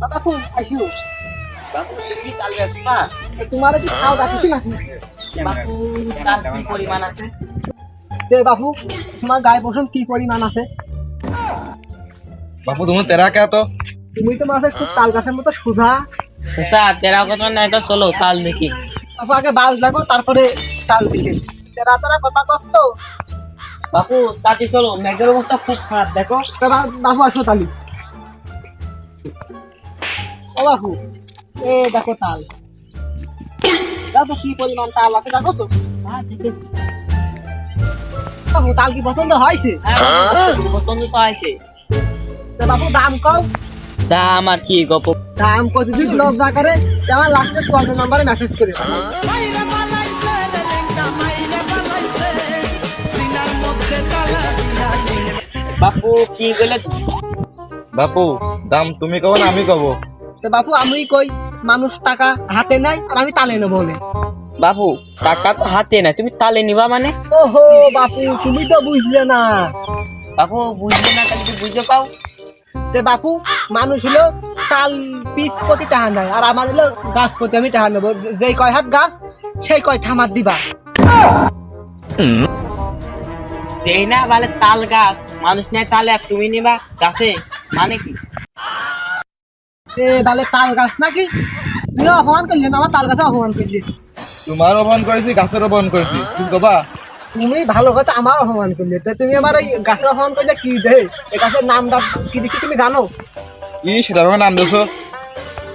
বাপু আসিও বাপু তুমি তাল বেচবা তোমার কি খাও রাখিছি নাকি? বাপু তাল কি পরিমাণ আছে? দে বাপু তোমার গায়ে বসন কি পরিমাণ আছে? বাপু তুমি তেরা কে তো তুমি তো মাসে খুব তাল গাছের মতো সুধা স্যার তেরা কত নাই তো চলো তাল দেখি। বাপু আগে বাজ লাগো তারপরে তাল দিকে তেরা তারা কথা কষ্ট? বাপু তাতে চলো মেঘের অবস্থা খুব খারাপ দেখো। বাপু আসো তালি। ও বাপু এ দেখো তাল। দেখো কি পরিমাণ তাল আছে দেখো তো। বাপু তাল কি পছন্দ হয়েছে? হ্যাঁ, পছন্দ তো দাম কম কি গপ। দাম কত যদি লস না করে আমার লাস্টে তোমাদের নাম্বারে মেসেজ করে। বাপু কি বলে বাপু দাম তুমি কব না আমি কব। তো বাপু আমি কই মানুষ টাকা হাতে নাই আর আমি তালে নেব বলে বাপু টাকা তো হাতে না তুমি তালে নিবা মানে? ওহো বাপু তুমি তো বুঝলে না। বাপু বুঝলে না তাহলে বুঝে পাও। যে বাপু মানুষ হলো তাল পিস প্রতি টাকা নাই আর আমার হলো গাছ প্রতি আমি টাকা নেব। যেই কয় হাত গাছ সেই কয় ঠামার দিবা। যেই না বলে তাল গাছ মানুষ নাই তালে আর তুমি নিবা গাছে মানে কি? সে বলে তাল গাছ নাকি? তুই অপমান করলি না আমার তাল গাছে অপমান করলি। তোমার অপমান করেছি গাছের অপমান করেছি। কবা? তুমি ভালো কথা আমার অপমান করলে। তো তুমি আমার ওই গাছের অপমান করলে কি দে এই গাছের নামটা কি তুমি জানো? কি সেটা নাম দিছো?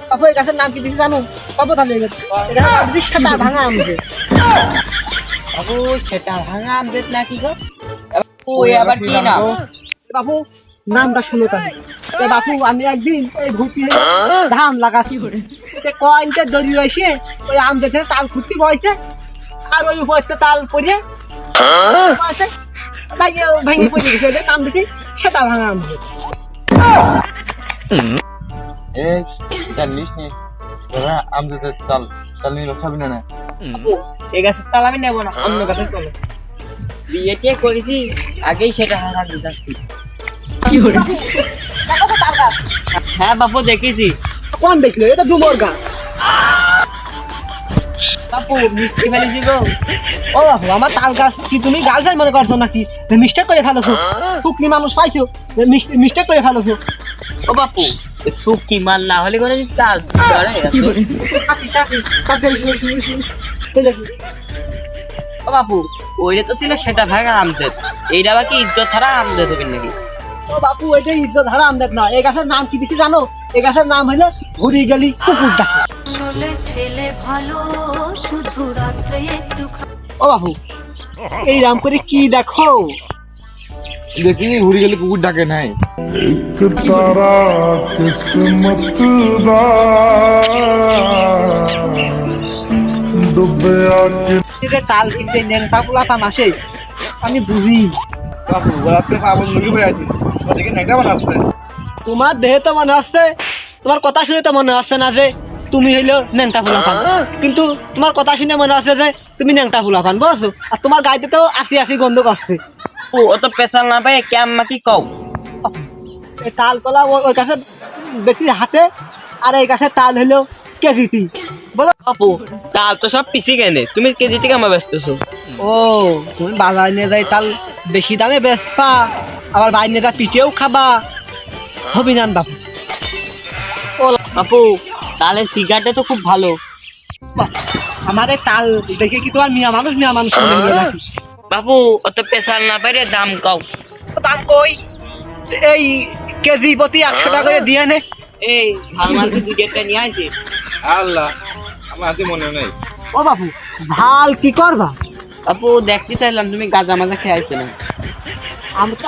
বাপু এই গাছের নাম কি দিচ্ছি জানো? কবে তাহলে সেটা ভাঙা আমছে বাবু সেটা ভাঙা আমদের নাকি গো? ওই আবার কি না বাপু নামটা শুনো বাপু আমি একদিন এই ঘুরতে ধান লাগাচ্ছি কয়েনটা দড়ি রয়েছে ওই আম দেখে তাল বয়সে আর ওই উপরটা তাল পরিয়ে বয়সে ভেঙে পড়ে গেছে নাম দেখি সেটা ভাঙা আম নি। তোরা আম দিতে তাল তাল নিয়ে খাবি না না? এই গাছের তাল আমি নেব না অন্য গাছে চলো। করেছি আগেই সেটা হারা দিতাছি দেখো তো তাল গাছ হ্যাঁ বাপু দেখেছি। কোন দেখল? এটা ডুমর গাছ। বাপু মিষ্টি ফেলেছি গো। ও বাপু আমার তাল গাছ কি তুমি গার্লফ্রেন্ড মনে করছ নাকি? মিস্টেক করে ফেলোছো। টুকনি মানুষ পাইছো। মিস্টেক করে ফেলোছো। ও বাপু কি মাল না হলে কোনো তাল ধরে ও বাপু ওইটা তো ছিল সেটা ভাঙা আমদের। এইটা বাকি ইজ্জত ছাড়া আমদের নাকি? ও বাপু ইজ্জত হারা না। এই গাছের নাম কি দিছি জানো? এই গাছের নাম ঘুরি গেলি কুকুর ডাকা। ছেলে ভালো শুধু রাত্রে একটু ও বাপু এই রাম করে কি দেখো? দেখি ঘুরি গেলে কুকুর ডাকে নাই। এক তারা কিসমত দা তাল কিনতে নেন পাপুলা পাম আমি বুঝি। বাপু রাতে পাবন মুরগি পড়ে আছি। ওদিকে নেটা বানাচ্ছে তোমার দেহে তো মনে হচ্ছে তোমার কথা শুনে তো মনে হচ্ছে না যে তুমি হইল নেংটা ফুলাপান কিন্তু তোমার কথা শুনে মনে হচ্ছে যে তুমি নেংটা ফুলাপান বুঝছ? আর তোমার গাইতে তো আসি আসি গন্ধ করছে। ও অত পেশাল না পাই কেমন কি কও? এই তাল কলা ওই গাছের বেশি হাতে আর এই গাছের তাল হলো কেজিটি বলো। বাপু তাল তো সব পিছি কেনে তুমি কেজি থেকে আমার ব্যস্তছো ও তুমি বাজার নিয়ে যাই তাল বেশি দামে বেচবা আবার বাইরে নিয়ে পিঠেও খাবা। হবি না বাপু। ও বাপু তালের ফিগারটা তো খুব ভালো। আমার এই তাল দেখে কি তোমার মিয়া মানুষ মিয়া মানুষ মনে? বাপু অত পেশাল না পাই রে দাম কও। দাম কই? এই কেজি প্রতি একশো টাকা করে দিয়ে নে। এই ভালো মালকে দুই একটা নিয়ে আসে আল্লাহ আমার হাতে মনে নেই। ও বাপু ভালো কি করবা? বাপু দেখতে চাইলাম তুমি গাজা মাজা খেয়ে আসছো না।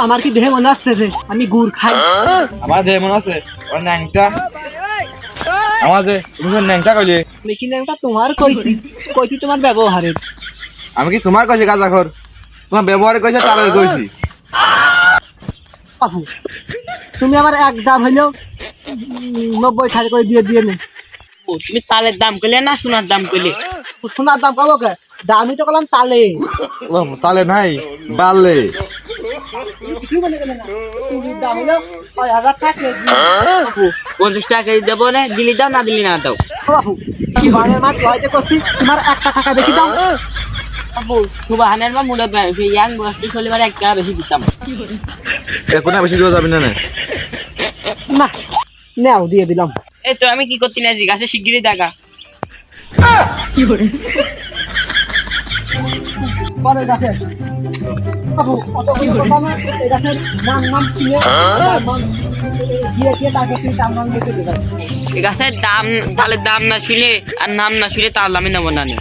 আমার কি দেহে মনে আসছে যে আমি গুড় খাই? আমার দেহে মনে আছে ওর ন্যাংটা। আমার যে তুমি ন্যাংটা কইলে? লেকিন একটা তোমার কইছি? কইছি তোমার ব্যবহারের। আমি কি তোমার কইছি গাজা খর? তোমার ব্যবহারে কইছে তালের কইছি। বাপু তুমি আমার এক দাম হইলেও নব্বই টাকা করে দিয়ে দিয়ে নে। তুমি তালের দাম কইলে না সোনার দাম কইলে? সোনার দাম পাবো কে দামি তো করলাম তালে। তালে নাই বাপু পঞ্চাশ টাকা কেজি দেবো না দিলি দাও না দিলি না দাও। বাবু মাছ হয়তো করছি তোমার একটা টাকা বেশি দাও। সুবাহানের ইয়াং বয়সটি এক টাকা বেশি দিতাম। এখন আর বেশি দেওয়া যাবে না না। না নাও দিয়ে দিলাম। এই তো আমি কি করতে না গাছে শিগগিরই দেখা পরে গাছে আসি। বাবু অত কথা না এই গাছের নাম নাম কিনে গিয়ে গিয়ে তার কাছে তার নাম লিখে দেবে এই গাছের দাম তাহলে দাম না শুনে আর নাম না শুনে তাহলে আমি নেব না নে।